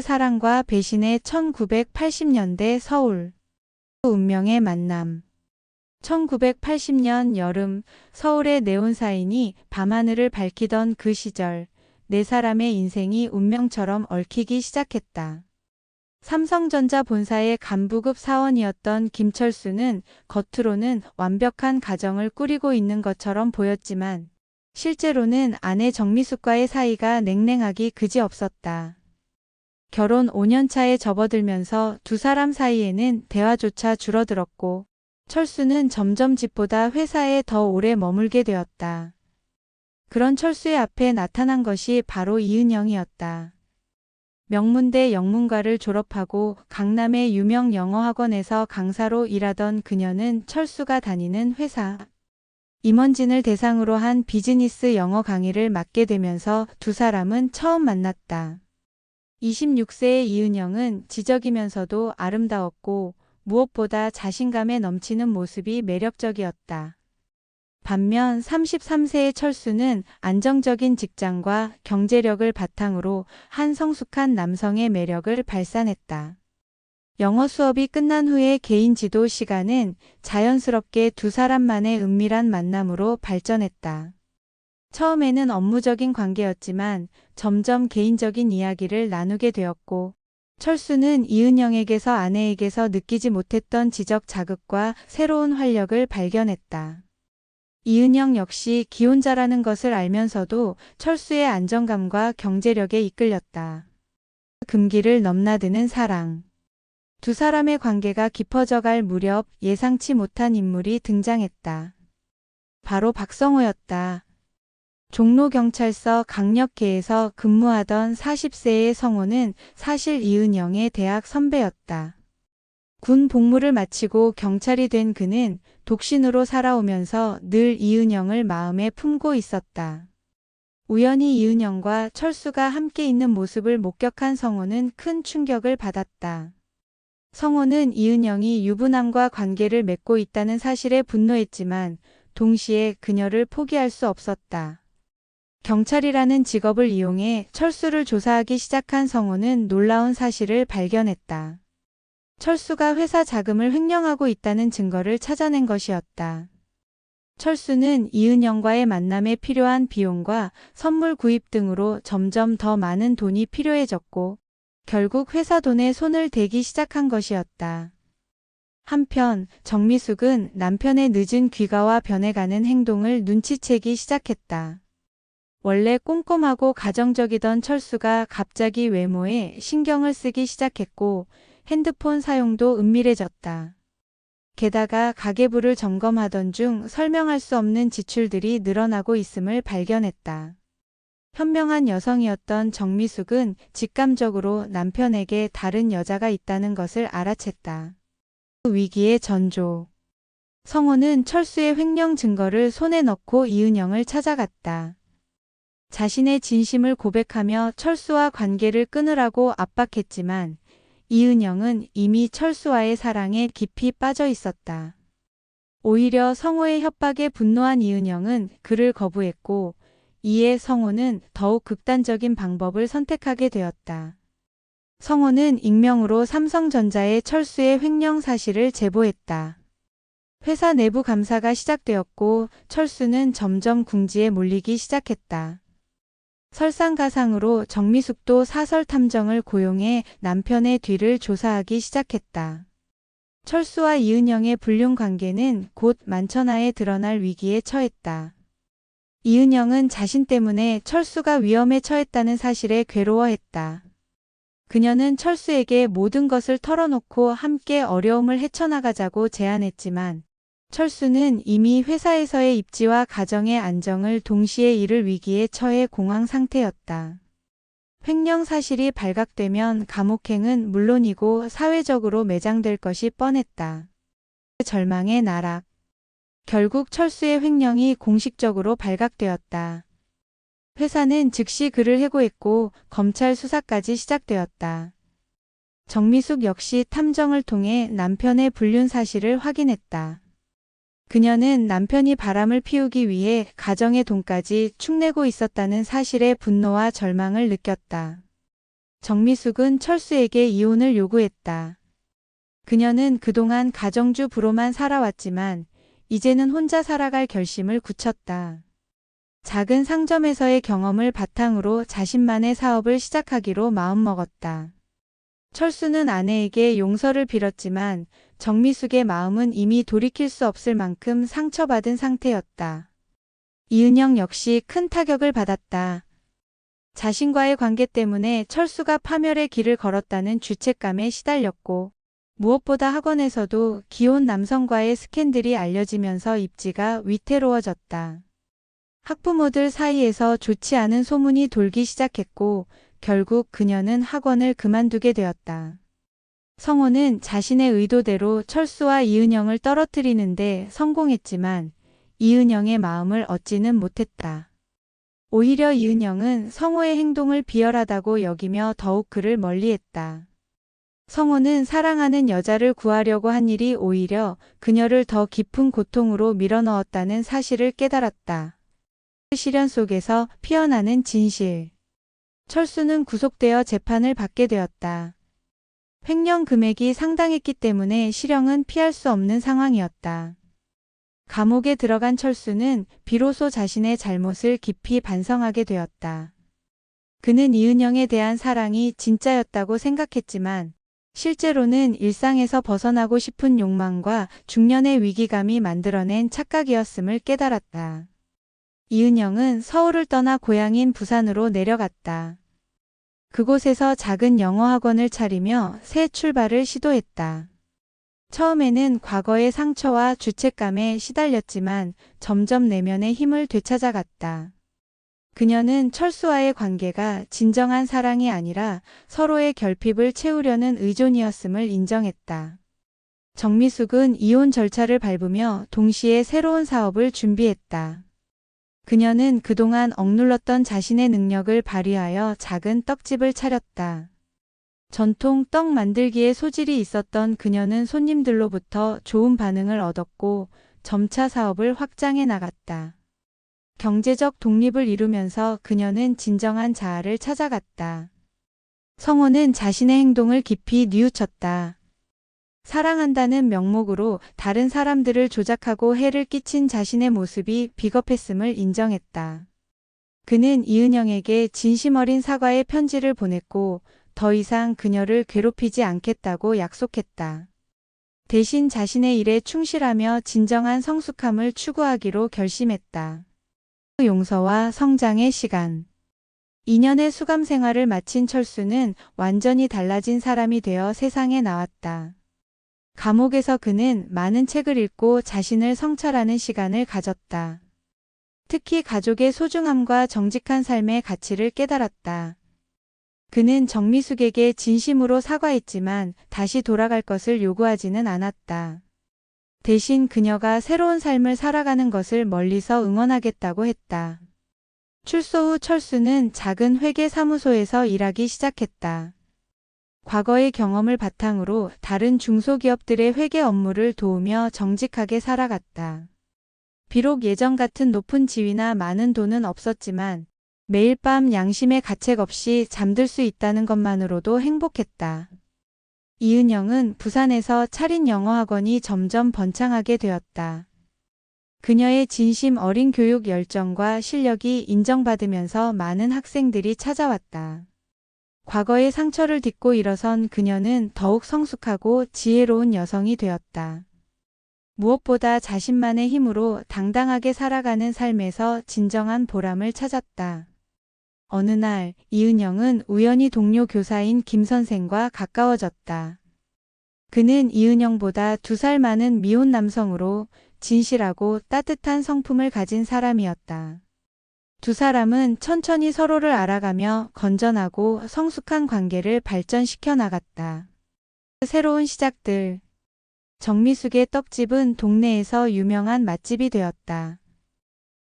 사랑과 배신의 1980년대 서울. 운명의 만남. 1980년 여름 서울의 네온사인이 밤하늘을 밝히던 그 시절 네 사람의 인생이 운명처럼 얽히기 시작했다. 삼성전자 본사의 간부급 사원이었던 김철수는 겉으로는 완벽한 가정을 꾸리고 있는 것처럼 보였지만 실제로는 아내 정미숙과의 사이가 냉랭하기 그지없었다. 결혼 5년 차에 접어들면서 두 사람 사이에는 대화조차 줄어들었고 철수는 점점 집보다 회사에 더 오래 머물게 되었다. 그런 철수의 앞에 나타난 것이 바로 이은영이었다. 명문대 영문과를 졸업하고 강남의 유명 영어학원에서 강사로 일하던 그녀는 철수가 다니는 회사 임원진을 대상으로 한 비즈니스 영어 강의를 맡게 되면서 두 사람은 처음 만났다. 26세의 이은영은 지적이면서도 아름다웠고 무엇보다 자신감에 넘치는 모습이 매력적이었다. 반면 33세의 철수는 안정적인 직장과 경제력을 바탕으로 한 성숙한 남성의 매력을 발산했다. 영어 수업이 끝난 후의 개인 지도 시간은 자연스럽게 두 사람만의 은밀한 만남으로 발전했다. 처음에는 업무적인 관계였지만 점점 개인적인 이야기를 나누게 되었고 철수는 이은영에게서 아내에게서 느끼지 못했던 지적 자극과 새로운 활력을 발견했다. 이은영 역시 기혼자라는 것을 알면서도 철수의 안정감과 경제력에 이끌렸다. 금기를 넘나드는 사랑. 두 사람의 관계가 깊어져 갈 무렵 예상치 못한 인물이 등장했다. 바로 박성호였다. 종로경찰서 강력계에서 근무하던 40세의 성호는 사실 이은영의 대학 선배였다. 군 복무를 마치고 경찰이 된 그는 독신으로 살아오면서 늘 이은영을 마음에 품고 있었다. 우연히 이은영과 철수가 함께 있는 모습을 목격한 성호는 큰 충격을 받았다. 성호는 이은영이 유부남과 관계를 맺고 있다는 사실에 분노했지만 동시에 그녀를 포기할 수 없었다. 경찰이라는 직업을 이용해 철수를 조사하기 시작한 성호는 놀라운 사실을 발견했다. 철수가 회사 자금을 횡령하고 있다는 증거를 찾아낸 것이었다. 철수는 이은영과의 만남에 필요한 비용과 선물 구입 등으로 점점 더 많은 돈이 필요해졌고 결국 회사 돈에 손을 대기 시작한 것이었다. 한편 정미숙은 남편의 늦은 귀가와 변해가는 행동을 눈치채기 시작했다. 원래 꼼꼼하고 가정적이던 철수가 갑자기 외모에 신경을 쓰기 시작했고 핸드폰 사용도 은밀해졌다. 게다가 가계부를 점검하던 중 설명할 수 없는 지출들이 늘어나고 있음을 발견했다. 현명한 여성이었던 정미숙은 직감적으로 남편에게 다른 여자가 있다는 것을 알아챘다. 위기의 전조. 성호는 철수의 횡령 증거를 손에 넣고 이은영을 찾아갔다. 자신의 진심을 고백하며 철수와 관계를 끊으라고 압박했지만 이은영은 이미 철수와의 사랑에 깊이 빠져 있었다. 오히려 성호의 협박에 분노한 이은영은 그를 거부했고 이에 성호는 더욱 극단적인 방법을 선택하게 되었다. 성호는 익명으로 삼성전자의 철수의 횡령 사실을 제보했다. 회사 내부 감사가 시작되었고 철수는 점점 궁지에 몰리기 시작했다. 설상가상으로 정미숙도 사설 탐정을 고용해 남편의 뒤를 조사하기 시작했다. 철수와 이은영의 불륜 관계는 곧 만천하에 드러날 위기에 처했다. 이은영은 자신 때문에 철수가 위험에 처했다는 사실에 괴로워했다. 그녀는 철수에게 모든 것을 털어놓고 함께 어려움을 헤쳐나가자고 제안했지만 철수는 이미 회사에서의 입지와 가정의 안정을 동시에 잃을 위기에 처해 공황 상태였다. 횡령 사실이 발각되면 감옥행은 물론이고 사회적으로 매장될 것이 뻔했다. 절망의 나락. 결국 철수의 횡령이 공식적으로 발각되었다. 회사는 즉시 그를 해고했고 검찰 수사까지 시작되었다. 정미숙 역시 탐정을 통해 남편의 불륜 사실을 확인했다. 그녀는 남편이 바람을 피우기 위해 가정의 돈까지 축내고 있었다는 사실에 분노와 절망을 느꼈다. 정미숙은 철수에게 이혼을 요구했다. 그녀는 그동안 가정주 부로만 살아왔지만 이제는 혼자 살아갈 결심을 굳혔다. 작은 상점에서의 경험을 바탕으로 자신만의 사업을 시작하기로 마음먹었다. 철수는 아내에게 용서를 빌었지만 정미숙의 마음은 이미 돌이킬 수 없을 만큼 상처받은 상태였다. 이은영 역시 큰 타격을 받았다. 자신과의 관계 때문에 철수가 파멸의 길을 걸었다는 죄책감에 시달렸고 무엇보다 학원에서도 기혼 남성과의 스캔들이 알려지면서 입지가 위태로워졌다. 학부모들 사이에서 좋지 않은 소문이 돌기 시작했고 결국 그녀는 학원을 그만두게 되었다. 성호는 자신의 의도대로 철수와 이은영을 떨어뜨리는데 성공했지만 이은영의 마음을 얻지는 못했다. 오히려 이은영은 성호의 행동을 비열하다고 여기며 더욱 그를 멀리했다. 성호는 사랑하는 여자를 구하려고 한 일이 오히려 그녀를 더 깊은 고통으로 밀어넣었다는 사실을 깨달았다. 시련 속에서 피어나는 진실. 철수는 구속되어 재판을 받게 되었다. 횡령 금액이 상당했기 때문에 실형은 피할 수 없는 상황이었다. 감옥에 들어간 철수는 비로소 자신의 잘못을 깊이 반성하게 되었다. 그는 이은영에 대한 사랑이 진짜였다고 생각했지만 실제로는 일상에서 벗어나고 싶은 욕망과 중년의 위기감이 만들어낸 착각이었음을 깨달았다. 이은영은 서울을 떠나 고향인 부산으로 내려갔다. 그곳에서 작은 영어 학원을 차리며 새 출발을 시도했다. 처음에는 과거의 상처와 주책감에 시달렸지만 점점 내면의 힘을 되찾아갔다. 그녀는 철수와의 관계가 진정한 사랑이 아니라 서로의 결핍을 채우려는 의존이었음을 인정했다. 정미숙은 이혼 절차를 밟으며 동시에 새로운 사업을 준비했다. 그녀는 그동안 억눌렀던 자신의 능력을 발휘하여 작은 떡집을 차렸다. 전통 떡 만들기에 소질이 있었던 그녀는 손님들로부터 좋은 반응을 얻었고 점차 사업을 확장해 나갔다. 경제적 독립을 이루면서 그녀는 진정한 자아를 찾아갔다. 성호는 자신의 행동을 깊이 뉘우쳤다. 사랑한다는 명목으로 다른 사람들을 조작하고 해를 끼친 자신의 모습이 비겁했음을 인정했다. 그는 이은영에게 진심 어린 사과의 편지를 보냈고 더 이상 그녀를 괴롭히지 않겠다고 약속했다. 대신 자신의 일에 충실하며 진정한 성숙함을 추구하기로 결심했다. 용서와 성장의 시간 2년의 수감 생활을 마친 철수는 완전히 달라진 사람이 되어 세상에 나왔다. 감옥에서 그는 많은 책을 읽고 자신을 성찰하는 시간을 가졌다. 특히 가족의 소중함과 정직한 삶의 가치를 깨달았다. 그는 정미숙에게 진심으로 사과했지만 다시 돌아갈 것을 요구하지는 않았다. 대신 그녀가 새로운 삶을 살아가는 것을 멀리서 응원하겠다고 했다. 출소 후 철수는 작은 회계 사무소에서 일하기 시작했다. 과거의 경험을 바탕으로 다른 중소기업들의 회계 업무를 도우며 정직하게 살아갔다. 비록 예전 같은 높은 지위나 많은 돈은 없었지만 매일 밤 양심의 가책 없이 잠들 수 있다는 것만으로도 행복했다. 이은영은 부산에서 차린 영어학원이 점점 번창하게 되었다. 그녀의 진심 어린 교육 열정과 실력이 인정받으면서 많은 학생들이 찾아왔다. 과거의 상처를 딛고 일어선 그녀는 더욱 성숙하고 지혜로운 여성이 되었다. 무엇보다 자신만의 힘으로 당당하게 살아가는 삶에서 진정한 보람을 찾았다. 어느 날 이은영은 우연히 동료 교사인 김 선생과 가까워졌다. 그는 이은영보다 두 살 많은 미혼 남성으로 진실하고 따뜻한 성품을 가진 사람이었다. 두 사람은 천천히 서로를 알아가며 건전하고 성숙한 관계를 발전시켜 나갔다. 새로운 시작들. 정미숙의 떡집은 동네에서 유명한 맛집이 되었다.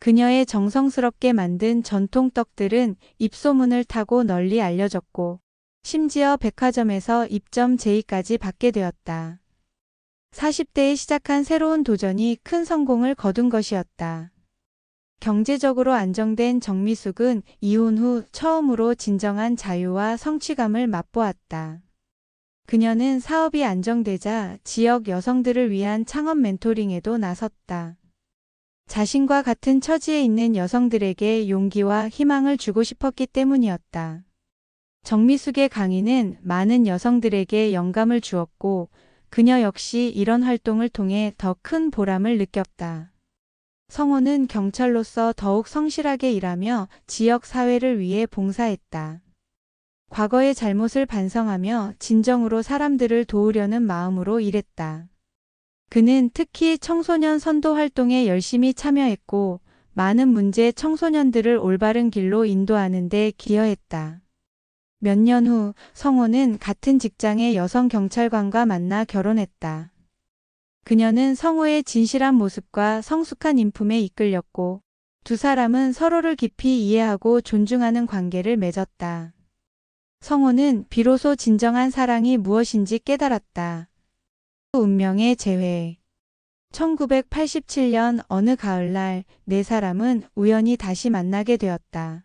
그녀의 정성스럽게 만든 전통 떡들은 입소문을 타고 널리 알려졌고, 심지어 백화점에서 입점 제의까지 받게 되었다. 40대에 시작한 새로운 도전이 큰 성공을 거둔 것이었다. 경제적으로 안정된 정미숙은 이혼 후 처음으로 진정한 자유와 성취감을 맛보았다. 그녀는 사업이 안정되자 지역 여성들을 위한 창업 멘토링에도 나섰다. 자신과 같은 처지에 있는 여성들에게 용기와 희망을 주고 싶었기 때문이었다. 정미숙의 강의는 많은 여성들에게 영감을 주었고 그녀 역시 이런 활동을 통해 더 큰 보람을 느꼈다. 성호는 경찰로서 더욱 성실하게 일하며 지역 사회를 위해 봉사했다. 과거의 잘못을 반성하며 진정으로 사람들을 도우려는 마음으로 일했다. 그는 특히 청소년 선도 활동에 열심히 참여했고 많은 문제 청소년들을 올바른 길로 인도하는 데 기여했다. 몇 년 후 성호는 같은 직장의 여성 경찰관과 만나 결혼했다. 그녀는 성호의 진실한 모습과 성숙한 인품에 이끌렸고 두 사람은 서로를 깊이 이해하고 존중하는 관계를 맺었다. 성호는 비로소 진정한 사랑이 무엇인지 깨달았다. 운명의 재회 1987년 어느 가을날 네 사람은 우연히 다시 만나게 되었다.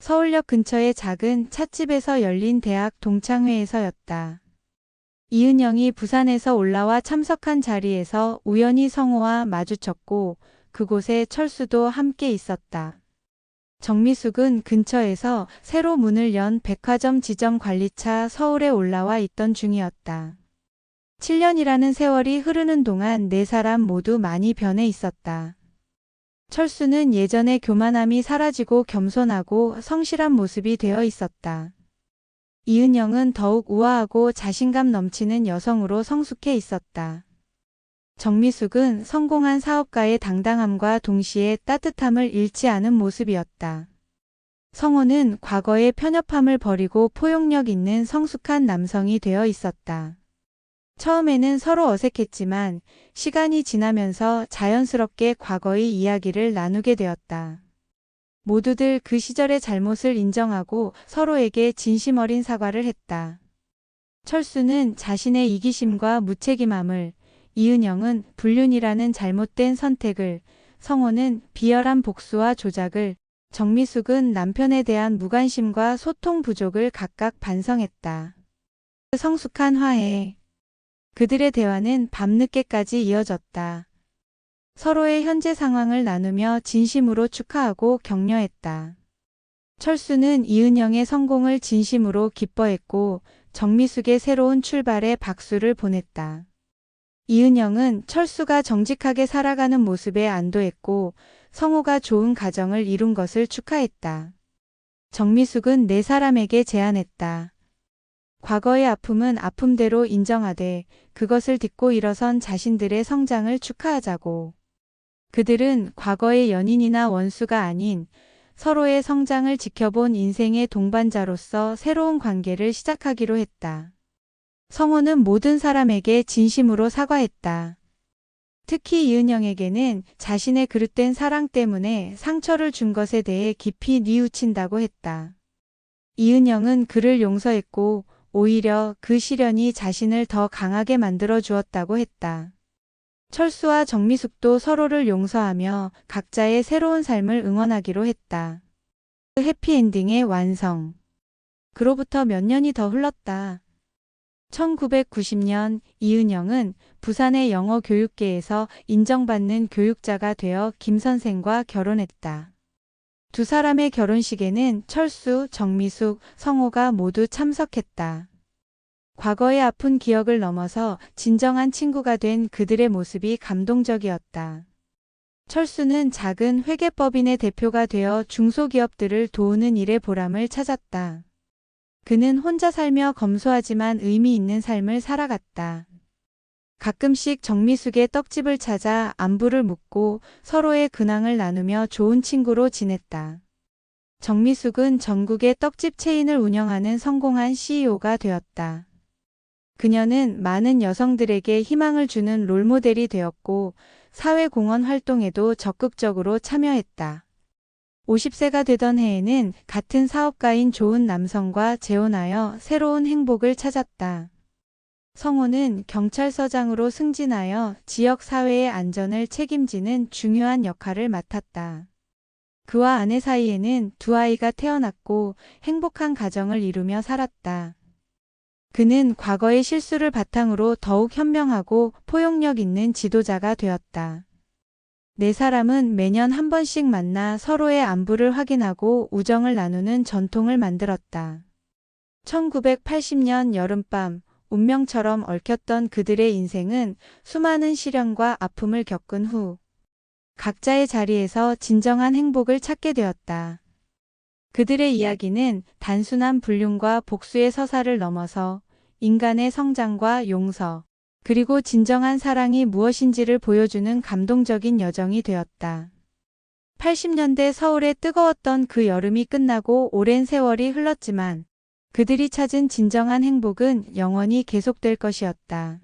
서울역 근처의 작은 찻집에서 열린 대학 동창회에서였다. 이은영이 부산에서 올라와 참석한 자리에서 우연히 성호와 마주쳤고 그곳에 철수도 함께 있었다. 정미숙은 근처에서 새로 문을 연 백화점 지점 관리차 서울에 올라와 있던 중이었다. 7년이라는 세월이 흐르는 동안 네 사람 모두 많이 변해 있었다. 철수는 예전의 교만함이 사라지고 겸손하고 성실한 모습이 되어 있었다. 이은영은 더욱 우아하고 자신감 넘치는 여성으로 성숙해 있었다. 정미숙은 성공한 사업가의 당당함과 동시에 따뜻함을 잃지 않은 모습이었다. 성호는 과거의 편협함을 버리고 포용력 있는 성숙한 남성이 되어 있었다. 처음에는 서로 어색했지만 시간이 지나면서 자연스럽게 과거의 이야기를 나누게 되었다. 모두들 그 시절의 잘못을 인정하고 서로에게 진심 어린 사과를 했다. 철수는 자신의 이기심과 무책임함을, 이은영은 불륜이라는 잘못된 선택을, 성호는 비열한 복수와 조작을, 정미숙은 남편에 대한 무관심과 소통 부족을 각각 반성했다. 성숙한 화해. 그들의 대화는 밤늦게까지 이어졌다. 서로의 현재 상황을 나누며 진심으로 축하하고 격려했다. 철수는 이은영의 성공을 진심으로 기뻐했고 정미숙의 새로운 출발에 박수를 보냈다. 이은영은 철수가 정직하게 살아가는 모습에 안도했고 성호가 좋은 가정을 이룬 것을 축하했다. 정미숙은 네 사람에게 제안했다. 과거의 아픔은 아픔대로 인정하되 그것을 딛고 일어선 자신들의 성장을 축하하자고. 그들은 과거의 연인이나 원수가 아닌 서로의 성장을 지켜본 인생의 동반자로서 새로운 관계를 시작하기로 했다. 성호는 모든 사람에게 진심으로 사과했다. 특히 이은영에게는 자신의 그릇된 사랑 때문에 상처를 준 것에 대해 깊이 뉘우친다고 했다. 이은영은 그를 용서했고 오히려 그 시련이 자신을 더 강하게 만들어 주었다고 했다. 철수와 정미숙도 서로를 용서하며 각자의 새로운 삶을 응원하기로 했다. 해피엔딩의 완성. 그로부터 몇 년이 더 흘렀다. 1990년 이은영은 부산의 영어 교육계에서 인정받는 교육자가 되어 김 선생과 결혼했다. 두 사람의 결혼식에는 철수, 정미숙, 성호가 모두 참석했다. 과거의 아픈 기억을 넘어서 진정한 친구가 된 그들의 모습이 감동적이었다. 철수는 작은 회계법인의 대표가 되어 중소기업들을 도우는 일의 보람을 찾았다. 그는 혼자 살며 검소하지만 의미 있는 삶을 살아갔다. 가끔씩 정미숙의 떡집을 찾아 안부를 묻고 서로의 근황을 나누며 좋은 친구로 지냈다. 정미숙은 전국의 떡집 체인을 운영하는 성공한 CEO가 되었다. 그녀는 많은 여성들에게 희망을 주는 롤모델이 되었고 사회공헌 활동에도 적극적으로 참여했다. 50세가 되던 해에는 같은 사업가인 좋은 남성과 재혼하여 새로운 행복을 찾았다. 성호는 경찰서장으로 승진하여 지역 사회의 안전을 책임지는 중요한 역할을 맡았다. 그와 아내 사이에는 두 아이가 태어났고 행복한 가정을 이루며 살았다. 그는 과거의 실수를 바탕으로 더욱 현명하고 포용력 있는 지도자가 되었다. 네 사람은 매년 한 번씩 만나 서로의 안부를 확인하고 우정을 나누는 전통을 만들었다. 1980년 여름밤, 운명처럼 얽혔던 그들의 인생은 수많은 시련과 아픔을 겪은 후 각자의 자리에서 진정한 행복을 찾게 되었다. 그들의 이야기는 단순한 불륜과 복수의 서사를 넘어서 인간의 성장과 용서, 그리고 진정한 사랑이 무엇인지를 보여주는 감동적인 여정이 되었다. 80년대 서울의 뜨거웠던 그 여름이 끝나고 오랜 세월이 흘렀지만 그들이 찾은 진정한 행복은 영원히 계속될 것이었다.